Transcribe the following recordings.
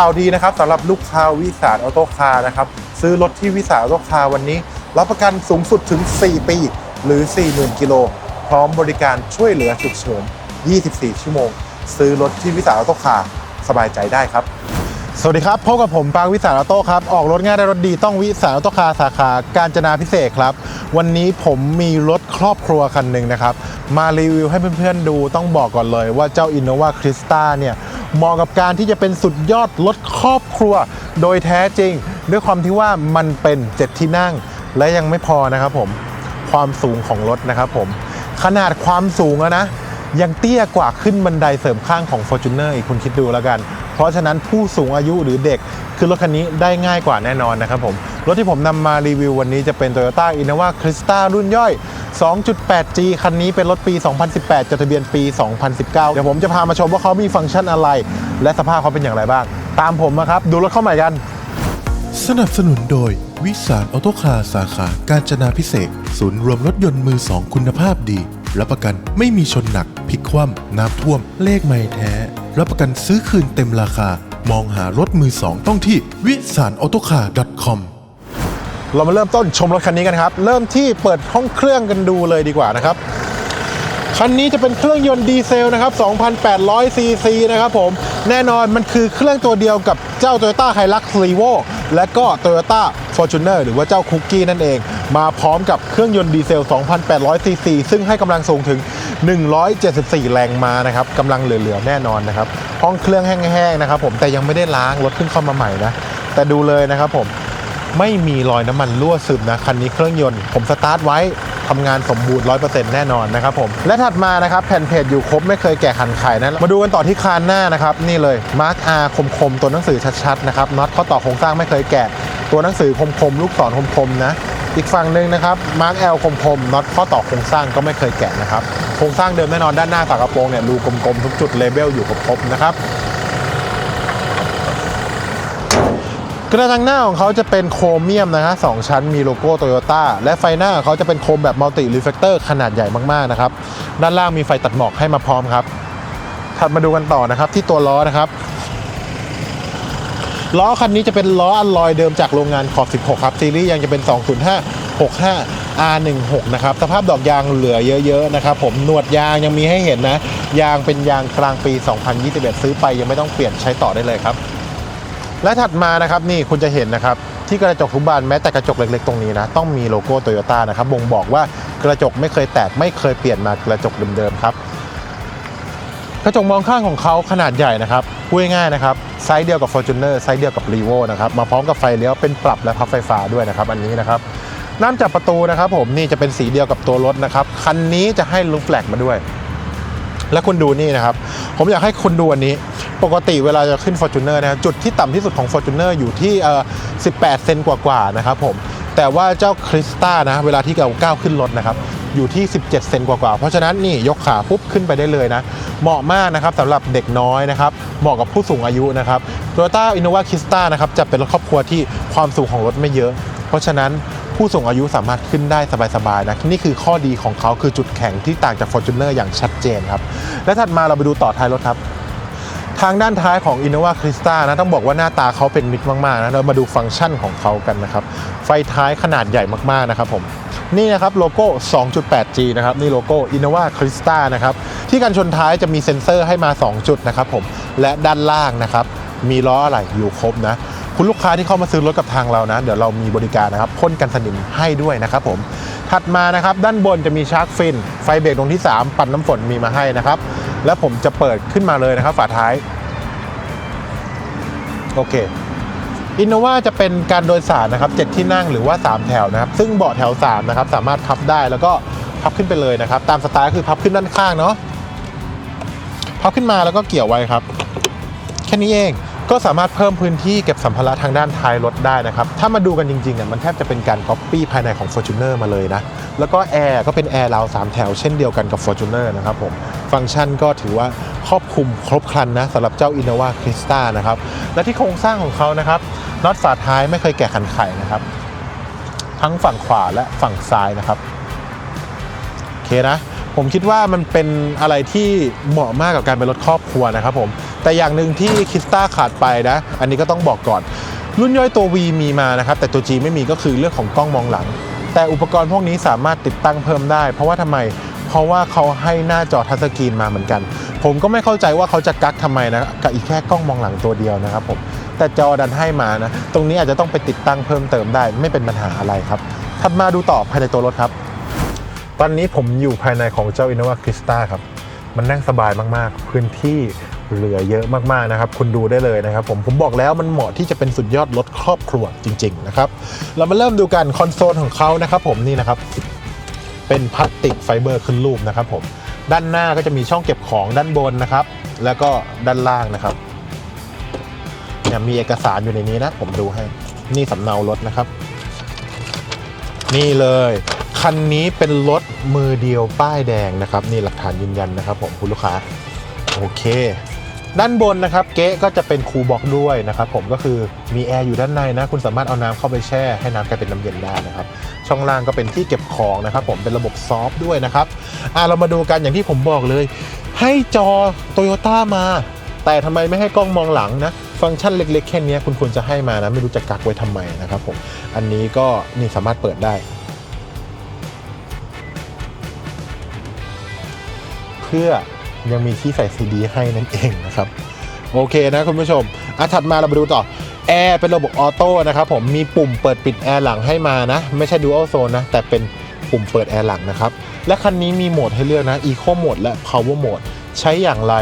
ข่าวดีนะครับสำหรับลูกค้าวิสาออโต้คาร์นะครับซื้อรถที่วิสาออโต้คาร์วันนี้ รับประกันสูงสุดถึง 4 ปี หรือ 40,000 กิโล พร้อมบริการช่วยเหลือฉุกเฉิน 24 ชั่วโมง ซื้อรถที่วิสาออโต้คาร์สบายใจได้ครับ สวัสดีครับพบกับผมปางวิสาออโต้ครับ ออกรถง่ายได้รถดีต้องวิสาออโต้คาร์สาขาการจนาพิเศษครับ วันนี้ผมมีรถครอบครัวคันหนึ่งนะครับมารีวิวให้เพื่อนๆดูต้องบอกก่อนเลยว่าเจ้า Innova Crista เนี่ย เหมาะกับการที่จะเป็นสุดยอดรถครอบครัว โดยแท้จริง ด้วยความที่ว่ามันเป็น 7 ที่นั่ง และยังไม่พอนะครับผมความสูงของรถนะครับผมขนาดความสูงอะนะยังเตี้ยกว่าขึ้นบันไดเสริมข้างของ Fortuner อีกคุณคิดดูแล้วกัน ราะฉะนั้นผู้สูงอายุหรือเด็กคือรถคันนี้ได้ง่ายกว่าแน่นอนนะครับผมรถที่ผมนำมารีวิววันนี้จะเป็น Toyota Innova Crista รุ่นย่อย 2.8G คันนี้เป็นรถปี 2018 จดทะเบียนปี 2019 เดี๋ยวผมจะพามาชมว่าเขามีฟังก์ชันอะไร และสภาพเขาเป็นอย่างไรบ้าง ตามผมมาครับ ดูรถเข้าใหม่กัน สนับสนุนโดย วิสารออโตคาสาขาการจนาพิเศษ ศูนย์รวมรถยนต์มือสองคุณภาพดี รับประกันไม่มีชนหนักพลิกคว่ำน้ำท่วมเลขไม่แท้ รับประกันซื้อคืนเต็มราคา มองหารถมือสองต้องที่วิสารออโตคาร์ .com เรามาเริ่มต้นชมรถคันนี้กันครับ เริ่มที่เปิดห้องเครื่องกันดูเลยดีกว่านะครับ คันนี้จะเป็นเครื่องยนต์ดีเซลนะครับ 2,800 ซีซีนะครับผม แน่นอนมันคือเครื่องตัวเดียวกับเจ้า Toyota Hilux Revo และก็ Toyota Fortuner หรือว่าเจ้าคุกกี้นั่นเอง มาพร้อมกับเครื่องยนต์ดีเซล 2,800 ซีซีซึ่งให้กำลังสูงถึง 174 แรงม้านะครับกำลังเหลือๆแน่นอนนะครับห้องเครื่องแห้งๆนะครับผมแต่ยังไม่ได้ล้างรถขึ้นเข้ามาใหม่นะแต่ดูเลยนะครับผมไม่มีรอยน้ำมันรั่วซึมนะคันนี้เครื่องยนต์ ผมสตาร์ทไว้ทำงานสมบูรณ์ 100%แน่นอนนะครับผม และถัดมานะครับแผ่นเพจอยู่ครบไม่เคยแกะขันไขนะมาดูกันต่อที่คานหน้านะครับ นี่เลย Mark R คมๆ ตัวหนังสือชัดๆนะครับน็อตข้อต่อโครงสร้างไม่เคยแกะ ตัวหนังสือคมๆ ลูกศรคมๆนะอีกฝั่งหนึ่งนะครับ Mark L คมๆน็อตข้อต่อโครงสร้างก็ไม่เคยแกะนะครับ ครงสร้างเดิมแน่นอนด้านหน้าฝากระโปรงเนี่ยรูกลมๆทุกจุดเลเบลอยู่ครบๆนะครับกระจังหน้าของเขาจะเป็นโครเมียมนะฮะสองชั้นมีโลโก้โตโยต้าและไฟหน้าของเขาจะเป็นโครมแบบมัลติรีเฟลเตอร์ขนาดใหญ่มากๆนะครับ ด้านล่างมีไฟตัดหมอกให้มาพร้อมครับ ถัดมาดูกันต่อนะครับที่ตัวล้อนะครับ ล้อคันนี้จะเป็นล้ออัลลอยเดิมจากโรงงานขอบ 16 ครับ ซีรีส์ยังจะเป็น 205 65 R16 นะครับสภาพดอกยางเหลือเยอะๆนะครับผมหนวดยางยังมีให้เห็นนะ ยางเป็นยางกลางปี 2021 ซื้อไปยังไม่ต้องเปลี่ยนใช้ต่อได้เลยครับ และถัดมานะครับนี่คุณจะเห็นนะครับที่กระจกทุกบานแม้แต่กระจกเล็กๆตรงนี้นะต้องมีโลโก้โตโยต้านะครับบ่งบอกว่ากระจกไม่เคยแตกไม่เคยเปลี่ยนมากระจกเดิมๆครับกระจกมองข้างของเขาขนาดใหญ่นะครับพูดง่ายๆนะครับไซส์เดียวกับ Fortuner ไซส์เดียวกับ r e v o นะครับมาพร้อมกับไฟเลี้ยวเป็นปรับและพับไฟฟ้าด้วยนะครับอันนี้นะครับ น้ำจับประตูนะครับผมนี่จะเป็นสีเดียวกับตัวรถนะครับ คันนี้จะให้ลูกแฟลกมาด้วย และคุณดูนี่นะครับ ผมอยากให้คุณดูอันนี้ ปกติเวลาจะขึ้น Fortuner นะครับจุดที่ต่ำที่สุดของ Fortuner อยู่ที่เอ่อ18 เซนกว่าๆนะครับผมแต่ว่าเจ้าคริสต้านะเวลาที่เราก้าวขึ้นรถนะครับอยู่ที่ 17 เซนกว่าๆ เพราะฉะนั้นนี่ยกขาปุ๊บขึ้นไปได้เลยนะ เหมาะมากนะครับสำหรับเด็กน้อยนะครับ เหมาะกับผู้สูงอายุนะครับ Toyota Innova Crista นะครับจะเป็นรถครอบครัวที่ความสูงของรถไม่เยอะ เพราะฉะนั้น ผู้สูงอายุสามารถขึ้นได้สบายๆนะนี่คือข้อดีของเขาคือจุดแข็งที่ต่างจาก Fortuner อย่างชัดเจนครับและถัดมาเราไปดูต่อท้ายรถครับทางด้านท้ายของ Innova Crista นะต้องบอกว่าหน้าตาเขาเป็นมิตรมากๆนะเรามาดูฟังก์ชันของเขากันนะครับ ไฟท้ายขนาดใหญ่มากๆนะครับผมนี่นะครับโลโก้ 2.8G นะครับนี่โลโก้ Innova Crista นะครับที่กันชนท้ายจะมีเซ็นเซอร์ให้มา 2 จุดนะครับผมและด้านล่างนะครับมีล้ออะไหล่อยู่ครบนะ คุณลูกค้าที่เข้ามาซื้อรถกับทางเรานะ เดี๋ยวเรามีบริการนะครับพ่นกันสนิมให้ด้วยนะครับผมถัดมานะครับด้านบนจะมีชาร์กฟิน ไฟเบรกตรงที่ 3 ปัดน้ำฝนมีมาให้นะครับ แล้วผมจะเปิดขึ้นมาเลยนะครับ ฝาท้าย โอเคอินโนวาจะเป็นการโดยสารนะครับ7ที่นั่งหรือว่า 3 แถวนะครับ ซึ่งเบาะแถว3นะครับสามารถพับได้แล้วก็พับขึ้นไปเลยนะครับ ตามสไตล์คือพับขึ้นด้านข้างเนาะพับขึ้นมาแล้วก็เกี่ยวไว้ครับ แค่นี้เอง ก็สามารถเพิ่มพื้นที่เก็บสัมภาระทางด้านท้ายรถได้นะครับ ถ้ามาดูกันจริงๆอะมันแทบจะเป็นการก๊อปปี้ภายในของ Fortuner มาเลยนะ แล้วก็แอร์ก็เป็นแอร์ราวสามแถวเช่นเดียวกันกับ Fortuner นะครับผม ฟังก์ชันก็ถือว่าครอบคลุมครบครันนะสำหรับเจ้า Innova Crista นะครับ และที่โครงสร้างของเขานะครับน็อตฝาท้ายไม่เคยแกะขันไขนะครับ ทั้งฝั่งขวาและฝั่งซ้ายนะครับโอเคนะผมคิดว่ามันเป็นอะไรที่เหมาะมากกับการเป็นรถครอบครัวนะครับผม แต่อย่างหนึ่งที่คิสตาขาดไปนะ อันนี้ก็ต้องบอกก่อน รุ่นย่อยตัว V มีมานะครับ แต่ตัว G ไม่มีก็คือเรื่องของกล้องมองหลัง แต่อุปกรณ์พวกนี้สามารถติดตั้งเพิ่มได้ เพราะว่าทำไม เพราะว่าเขาให้หน้าจอทัชสกรีนมาเหมือนกัน ผมก็ไม่เข้าใจว่าเขาจะกักทำไมนะกับอีกแค่กล้องมองหลังตัวเดียวนะครับผมแต่จอดันให้มานะตรงนี้อาจจะต้องไปติดตั้งเพิ่มเติมได้ ไม่เป็นปัญหาอะไรครับถัดมาดูต่อภายในตัวรถครับตอนนี้ผมอยู่ภายในของเจ้า Innova Krista ครับ มันนั่งสบายมาก ๆ พื้นที่ เหลือเยอะมากๆนะครับ คุณดูได้เลยนะครับผมผมบอกแล้วมันเหมาะที่จะเป็นสุดยอดรถครอบครัวจริง ๆ นะครับ เรามาเริ่มดูกันคอนโซลของเขานะครับผมนี่นะครับ เป็นพลาสติกไฟเบอร์ขึ้นรูปนะครับผมด้านหน้าก็จะมีช่องเก็บของด้านบนนะครับ แล้วก็ด้านล่างนะครับเนี่ยมีเอกสารอยู่ในนี้นะ ผมดูให้ นี่สำเนารถนะครับ นี่เลยคันนี้เป็นรถมือเดียวป้ายแดงนะครับ นี่หลักฐานยืนยันนะครับ ผมคุณลูกค้า โอเค ด้านบนนะครับเก๊ก็จะเป็นคูลบ็อกด้วยนะครับผมก็คือมีแอร์อยู่ด้านในนะ คุณสามารถเอาน้ำเข้าไปแช่ให้น้ำกลายเป็นน้ำเย็นได้นะครับช่องล่างก็เป็นที่เก็บของนะครับผมเป็นระบบซอฟด้วยนะครับอะเรามาดูกันอย่างที่ผมบอกเลย ให้จอโตโยต้ามา แต่ทำไมไม่ให้กล้องมองหลังนะ ฟังก์ชันเล็กๆแค่นี้คุณควรจะให้มานะไม่รู้จะกักไว้ทำไมนะครับผมอันนี้ก็นี่สามารถเปิดได้เพื่อ ยังมีที่ใส่ซีดีให้นั่นเองนะครับ โอเคนะคุณผู้ชมอะถัดมาเรามาดูต่อแอร์เป็นระบบออโต้นะครับผมมีปุ่มเปิดปิดแอร์หลังให้มานะ ไม่ใช่ Dual Zone นะ แต่เป็นปุ่มเปิดแอร์หลังนะครับ และคันนี้มีโหมดให้เลือกนะ Eco Mode และ Power Mode ใช้อย่างไร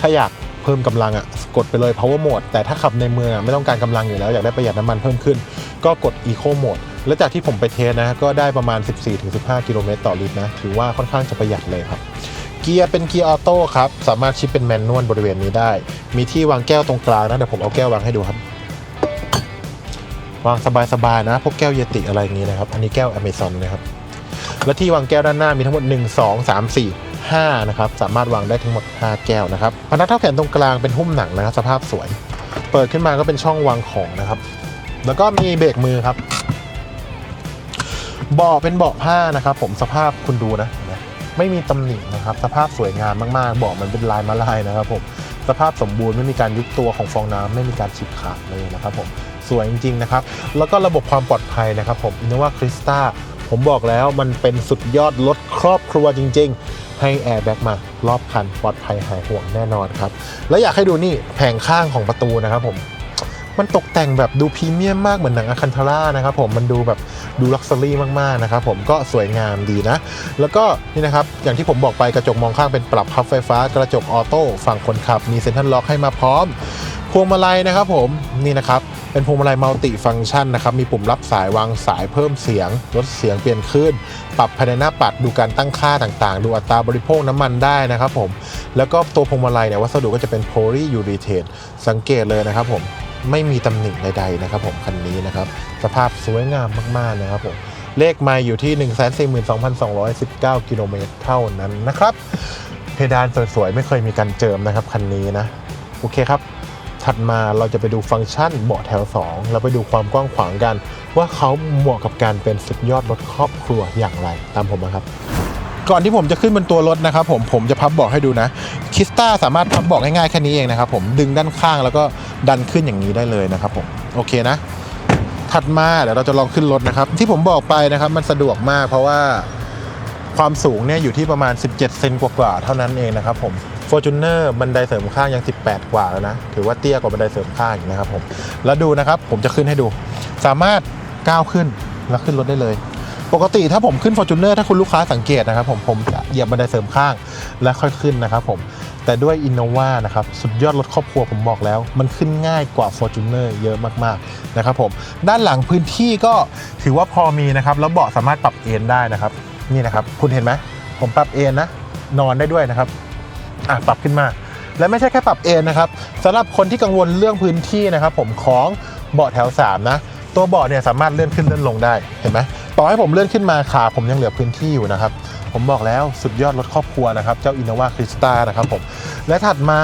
ถ้าอยากเพิ่มกำลังอะกดไปเลย Power Mode แต่ถ้าขับในเมืองไม่ต้องการกำลังอยู่แล้ว อยากได้ประหยัดน้ำมันเพิ่มขึ้น ก็กด Eco Mode และจากที่ผมไปเทสนะ ก็ได้ประมาณ 14-15 กิโลเมตรต่อลิตรนะ ถือว่าค่อนข้างจะประหยัดเลยครับ เกียร์เป็นเกียร์ออโต้ครับ สามารถชิปเป็นแมนนวลบริเวณนี้ได้ มีที่วางแก้วตรงกลางนะ เดี๋ยวผมเอาแก้ววางให้ดูครับ วางสบายๆนะ พวกแก้วเยติอะไรอย่างนี้นะครับ อันนี้แก้วอเมซอนนะครับ และที่วางแก้วด้านหน้ามีทั้งหมด 1 2 3 4 5นะครับ สามารถวางได้ทั้งหมด 5 แก้วนะครับพนักเท่าแขนตรงกลางเป็นหุ้มหนังนะครับ สภาพสวย เปิดขึ้นมาก็เป็นช่องวางของนะครับ แล้วก็มีเบรกมือครับ เบาะเป็นเบาะผ้านะครับ ผมสภาพคุณดูนะ ไม่มีตำหนินะครับสภาพสวยงามมากๆบาะมันเป็นลายมาลายนะครับผมสภาพสมบูรณ์ไม่มีการยุบตัวของฟองน้ำไม่มีการฉีกขาดเลยนะครับผมสวยจริงๆนะครับแล้วก็ระบบความปลอดภัยนะครับผม Innova Krista ผมบอกแล้วมันเป็นสุดยอดรถครอบครัวจริง ๆ ให้แอร์แบ็กมารอบคันปลอดภัยหายห่วงแน่นอนครับ แล้วอยากให้ดูนี่แผงข้างของประตูนะครับผม มันตกแต่งแบบดูพรีเมียมมากเหมือนหนังอะคันทาร่านะครับผมมันดูแบบดูลักซ์รี่มากๆนะครับผมก็สวยงามดีนะ แล้วก็นี่นะครับอย่างที่ผมบอกไปกระจกมองข้างเป็นปรับพับไฟฟ้ากระจกออโต้ฝั่งคนขับ มีเซ็นทรัลล็อกให้มาพร้อมพวงมาลัยนะครับผมนี่นะครับเป็นพวงมาลัยมัลติฟังก์ชันนะครับมีปุ่มรับสายวางสายเพิ่มเสียง ลดเสียงเปลี่ยนคลื่นปรับภายในหน้าปัดดูการตั้งค่าต่างๆ ดูอัตราบริโภคน้ำมันได้นะครับผมแล้วก็ตัวพวงมาลัยเนี่ยวัสดุก็จะเป็นโพลียูรีเทนสังเกตเลยนะครับผม ไม่มีตำหนิใดๆนะครับผมคันนี้นะครับสภาพสวยงามมากๆนะครับผมเลขไมล์อยู่ที่ 142,219 กิโลเมตรเท่านั้นนะครับ เพดานสวยๆ ไม่เคยมีการเจิมนะครับคันนี้นะ โอเคครับ ถัดมาเราจะไปดูฟังก์ชันเบาะแถว 2 แล้วไปดูความกว้างขวางกัน ว่าเขาเหมาะกับการเป็นสุดยอดรถครอบครัวอย่างไร ตามผมมาครับ ก่อนที่ผมจะขึ้นบนตัวรถนะครับผมผมจะพับเบาะให้ดูนะคิสตาสามารถพับเบาะง่ายๆแค่นี้เองนะครับผมดึงด้านข้างแล้วก็ดันขึ้นอย่างนี้ได้เลยนะครับผมโอเคนะ ถัดมาเดี๋ยวเราจะลองขึ้นรถนะครับ ที่ผมบอกไปนะครับมันสะดวกมากเพราะว่าความสูงเนี่ยอยู่ที่ประมาณ 17 เซนกว่าๆเท่านั้นเองนะครับผม f o r t u n e r บันไดเสริมข้างยัง 18 กว่าแล้วนะ ถือว่าเตี้ยกว่าบันไดเสริมข้างอีกนะครับผม แล้วดูนะครับ ผมจะขึ้นให้ดู สามารถก้าวขึ้นแล้วขึ้นรถได้เลย ปกติถ้าผมขึ้น f o r t u n e r ถ้าคุณลูกค้าสังเกตนะครับผมผมจะเหยียบบันไดเสริมข้างแล้วค่อยขึ้นนะครับผมแต่ด้วย Innova นะครับสุดยอดรถครอบครัวผมบอกแล้ว มันขึ้นง่ายกว่า Fortuner เยอะมากๆนะครับผมด้านหลังพื้นที่ก็ถือว่าพอมีนะครับแล้วเบาะสามารถปรับเอนได้นะครับนี่นะครับคุณเห็นไหมผมปรับเอนนะนอนได้ด้วยนะครับอะปรับขึ้นมา และไม่ใช่แค่ปรับเอนนะครับสำหรับคนที่กังวลเรื่องพื้นที่นะครับผมของเบาะแถว3นะตัวเบาะเนี่ยสามารถเลื่อนขึ้นเลื่อนลงได้เห็นไหม ต่อให้ผมเลื่อนขึ้นมาขาผมยังเหลือพื้นที่อยู่นะครับ ผมบอกแล้วสุดยอดรถครอบครัวนะครับ เจ้า Innova Krista นะครับผม และถัดมา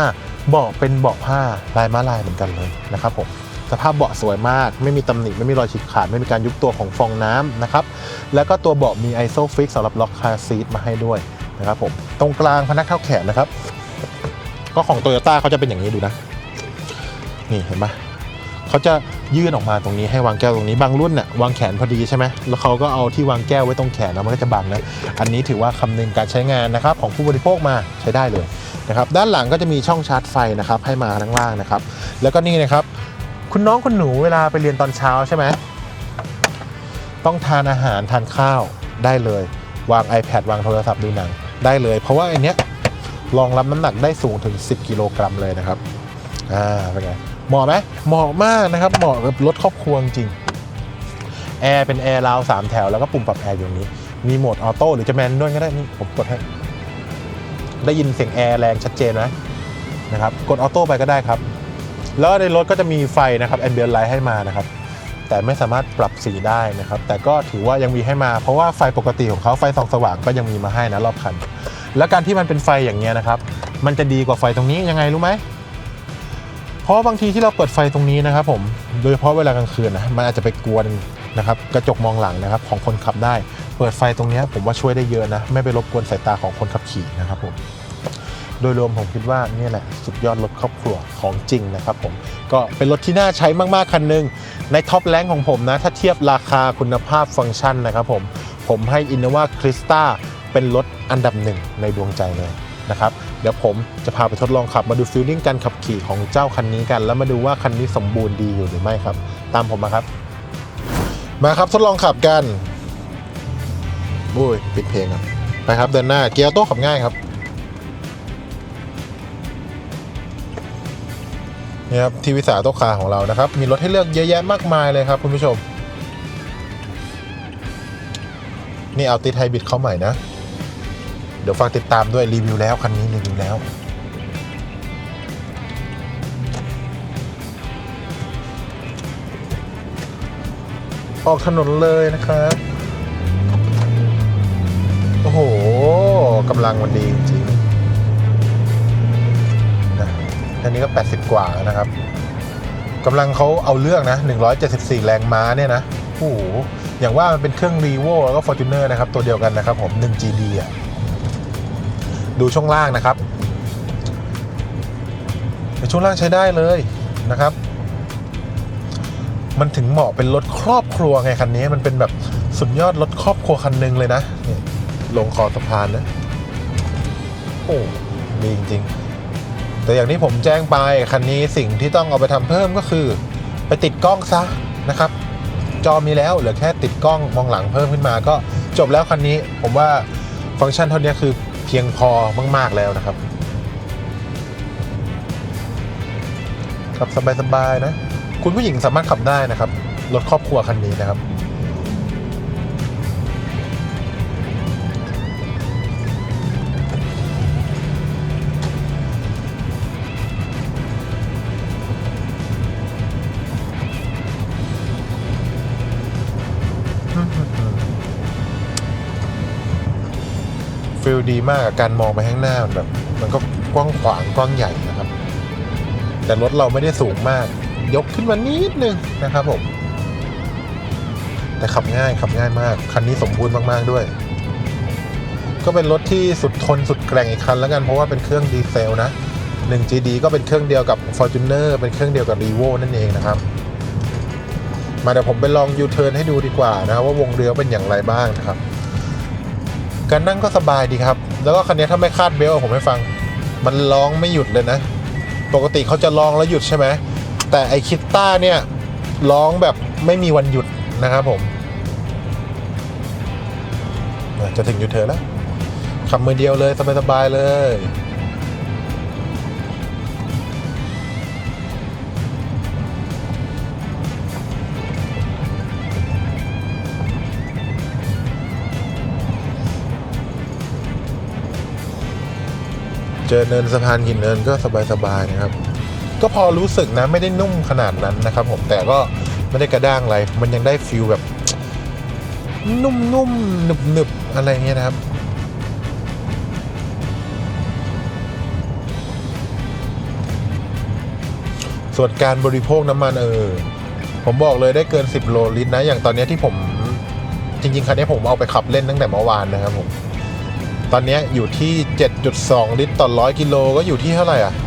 เบาะเป็นเบาะผ้าลายม้าลายเหมือนกันเลยนะครับผมสภาพเบาะสวยมาก ไม่มีตำหนิ ไม่มีรอยฉีกขาด ไม่มีการยุบตัวของฟองน้ำนะครับ แล้วก็ตัวเบาะมี ISOFIX สำหรับล็อกคาซีทมาให้ด้วยนะครับผม ตรงกลางพนักเท้าแขนนะครับ ก็ของโตโยต้าเขาจะเป็นอย่างนี้ดูนะ นี่เห็นปะ เขาจะยื่นออกมาตรงนี้ให้วางแก้วตรงนี้บางรุ่นเนี่ยวางแขนพอดีใช่ไหมแล้วเขาก็เอาที่วางแก้วไว้ตรงแขนนะมันก็จะบังนะอันนี้ถือว่าคำนึงการใช้งานนะครับของผู้บริโภคมาใช้ได้เลยนะครับด้านหลังก็จะมีช่องชาร์จไฟนะครับให้มาข้างล่างนะครับ แล้วก็นี่นะครับ คุณน้องคุณหนูเวลาไปเรียนตอนเช้าใช่ไหมต้องทานอาหารทานข้าวได้เลย วาง iPad วางโทรศัพท์ดูหนังได้เลย เพราะว่าอันเนี้ยรองรับน้ำหนักได้สูงถึง 10 กิโลกรัมเลยนะครับ อ่า เป็นไง เหมาะไหมเหมาะมากนะครับ เหมาะกับรถครอบครัวจริงแอร์เป็นแอร์ราวสามแถวแล้วก็ปุ่มปรับแอร์อยู่นี้ มีโหมดออโต้หรือจะแมนนวลก็ได้นี่ผมกดให้ ได้ยินเสียงแอร์แรงชัดเจนไหมนะครับ กดออโต้ไปก็ได้ครับ แล้วในรถก็จะมีไฟนะครับแอมเบียนไลท์ให้มานะครับ แต่ไม่สามารถปรับสีได้นะครับ แต่ก็ถือว่ายังมีให้มา เพราะว่าไฟปกติของเขาไฟส่องสว่างก็ยังมีมาให้นะรอบคัน แล้วการที่มันเป็นไฟอย่างเงี้ยนะครับ มันจะดีกว่าไฟตรงนี้ยังไงรู้ไหม เพราะบางทีที่เราเปิดไฟตรงนี้นะครับผมโดยเฉพาะเวลากลางคืนนะมันอาจจะไปกวนนะครับกระจกมองหลังนะครับของคนขับได้ เปิดไฟตรงนี้ผมว่าช่วยได้เยอะนะ ไม่ไปรบกวนสายตาของคนขับขี่นะครับผมโดยรวมผมคิดว่านี่แหละสุดยอดรถครอบครัวของจริงนะครับผมก็เป็นรถที่น่าใช้มาก ๆ คันหนึ่งในท็อปแรงของผมนะ ถ้าเทียบราคาคุณภาพฟังก์ชันนะครับผม ผมให้ Innova Crista เป็นรถอันดับหนึ่งในดวงใจเลย นะครับเดี๋ยวผมจะพาไปทดลองขับมาดูฟิลลิ่งการขับขี่ของเจ้าคันนี้กัน แล้วมาดูว่าคันนี้สมบูรณ์ดีอยู่หรือไม่ครับ ตามผมมาครับ มาครับทดลองขับกันบุ้ยปิดเพลงครับไปครับเดินหน้าเกียร์โต้ขับง่ายครับนี่ครับทีวิสาโตคาของเรานะครับ มีรถให้เลือกเยอะแยะมากมายเลยครับคุณผู้ชม นี่เอาติดไฮบริดเข้าใหม่นะ เดี๋ยวฝากติดตามด้วยรีวิวแล้วคันนี้รีวิวแล้วออกถนนเลยนะครับ โอ้โห กำลังมันดีจริงนะอันนี้ก็ 80 กว่านะครับ กำลังเขาเอาเรื่องนะ 174 แรงม้าเนี่ยนะ โอ้โห อย่างว่ามันเป็นเครื่อง r ีโวแล้วก็ Fortuner นะครับ ตัวเดียวกันนะครับผม 1GD อะ ดูช่วงล่างนะครับช่วงล่างใช้ได้เลยนะครับ มันถึงเหมาะเป็นรถครอบครัวไงคันนี้ มันเป็นแบบสุดยอดรถครอบครัวคันหนึ่งเลยนะนี่ลงคอสะพานนะโอ้ดีจริงๆ แต่อย่างที่ผมแจ้งไปคันนี้สิ่งที่ต้องเอาไปทำเพิ่มก็คือ ไปติดกล้องซะนะครับ จอมีแล้วเหลือแค่ติดกล้องมองหลังเพิ่มขึ้นมาก็จบแล้วคันนี้ ผมว่าฟังก์ชันเท่านี้คือ เพียงพอมาก ๆ แล้วนะครับขับสบาย ๆ นะ คุณผู้หญิงสามารถขับได้นะครับ รถครอบครัวคันนี้นะครับ ดีมากการมองไปข้างหน้ามันแบบ มันก็กว้างขวางกว้างใหญ่นะครับ แต่รถเราไม่ได้สูงมาก ยกขึ้นมานิดนึงนะครับผม แต่ขับง่ายขับง่ายมาก คันนี้สมบูรณ์มากๆด้วย ก็เป็นรถที่สุดทนสุดแกร่งอีกคันแล้วกันเพราะว่าเป็นเครื่องดีเซลนะ 1GD ก็เป็นเครื่องเดียวกับ Fortuner เป็นเครื่องเดียวกับ r e v o นั่นเองนะครับมาเดี๋ยวผมไปลองยูเทิร์นให้ดูดีกว่านะครับว่าวงเลี้ยวเป็นอย่างไรบ้างนะครับ การนั่งก็สบายดีครับ แล้วก็คันนี้ถ้าไม่คาดเบลต์ผมให้ฟัง มันร้องไม่หยุดเลยนะ ปกติเขาจะร้องแล้วหยุดใช่ไหม แต่ไอคิตต้าเนี่ยร้องแบบไม่มีวันหยุดนะครับผม จะถึงยูเทอร์แล้วขับมือเดียวเลยสบายๆเลย เจอเนินสะพานหินเนินก็สบายๆนะครับ ก็พอรู้สึกนะไม่ได้นุ่มขนาดนั้นนะครับ ผมแต่ก็ไม่ได้กระด้างอะไร มันยังได้ฟิลแบบ นุ่มๆหนึบๆอะไรเงี้ยนะครับส่วนการบริโภคน้ำมันเออ ผมบอกเลยได้เกิน 10 โลลิตรนะ อย่างตอนนี้ที่ผมจริง ๆ คันนี้ผมเอาไปขับเล่นตั้งแต่เมื่อวานนะครับผม ตอนนี้อยู่ที่ 7.2 ลิตรต่อ 100 กิโลก็อยู่ที่เท่าไหร่อะ 717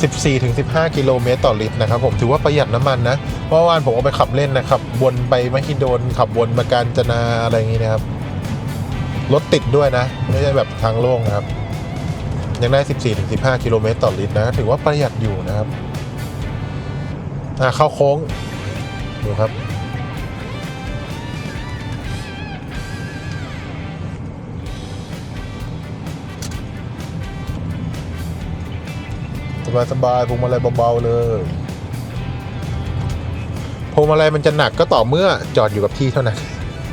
14ถึง15 กิโลเมตรต่อลิตรนะครับผมถือว่าประหยัดน้ำมันนะเพราะวานผมเอาไปขับเล่นนะครับวนไปมหิดลขับวนมาการจนาอะไรอย่างนี้นะครับรถติดด้วยนะ ไม่ใช่แบบทางโล่งนะครับ ยังได้ 14ถึง15 กิโลเมตรต่อลิตรนะถือว่าประหยัดอยู่นะครับ อ่าเข้าโค้งดูครับ บายสบายๆพวงมาลัยเบาๆเลยพวงมาลัยมันจะหนักก็ต่อเมื่อจอดอยู่กับที่เท่านั้น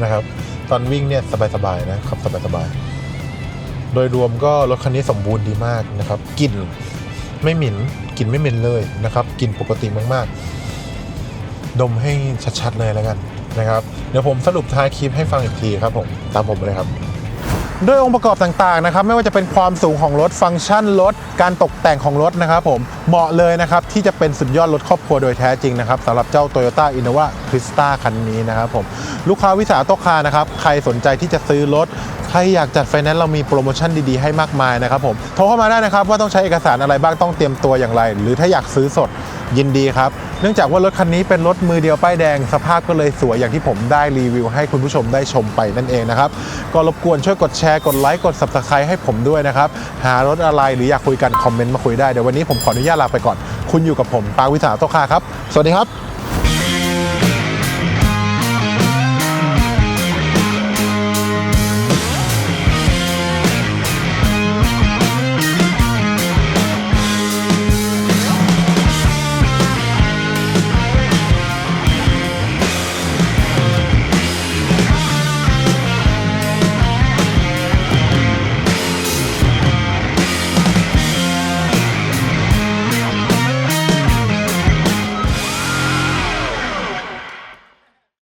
นะครับ ตอนวิ่งเนี่ยสบายๆนะขับสบายๆโดยรวมก็รถคันนี้สมบูรณ์ดีมากนะครับกลิ่นไม่หมิ่นกลิ่นไม่เหม็นเลยนะครับกลิ่นปกติมากๆ ดมให้ชัดๆเลยแล้วกันนะครับ เดี๋ยวผมสรุปท้ายคลิปให้ฟังอีกทีครับผม ตามผมเลยครับ ด้วยองค์ประกอบต่างๆนะครับไม่ว่าจะเป็นความสูงของรถฟังก์ชันรถการตกแต่งของรถนะครับผมเหมาะเลยนะครับที่จะเป็นสุดยอดรถครอบครัวโดยแท้จริงนะครับสำหรับเจ้า Toyota Innova Crista คันนี้นะครับผมลูกค้าวิสาหโตคานะครับใครสนใจที่จะซื้อรถใครอยากจัดไฟแนนซ์เรามีโปรโมชั่นดีๆให้มากมายนะครับผมโทรเข้ามาได้นะครับว่าต้องใช้เอกสารอะไรบ้างต้องเตรียมตัวอย่างไร หรือถ้าอยากซื้อสด ยินดีครับ เนื่องจากว่ารถคันนี้เป็นรถมือเดียวป้ายแดงสภาพก็เลยสวยอย่างที่ผมได้รีวิว ให้คุณผู้ชมได้ชมไปนั่นเองนะครับ ก็รบกวนช่วยกดแชร์กดไลค์กด subscribe ให้ผมด้วยนะครับ หารถอะไรหรืออยากคุยกันคอมเมนต์มาคุยได้ เดี๋ยววันนี้ผมขออนุญาตลาไปก่อน คุณอยู่กับผมปาวิสาโตคาครับ สวัสดีครับ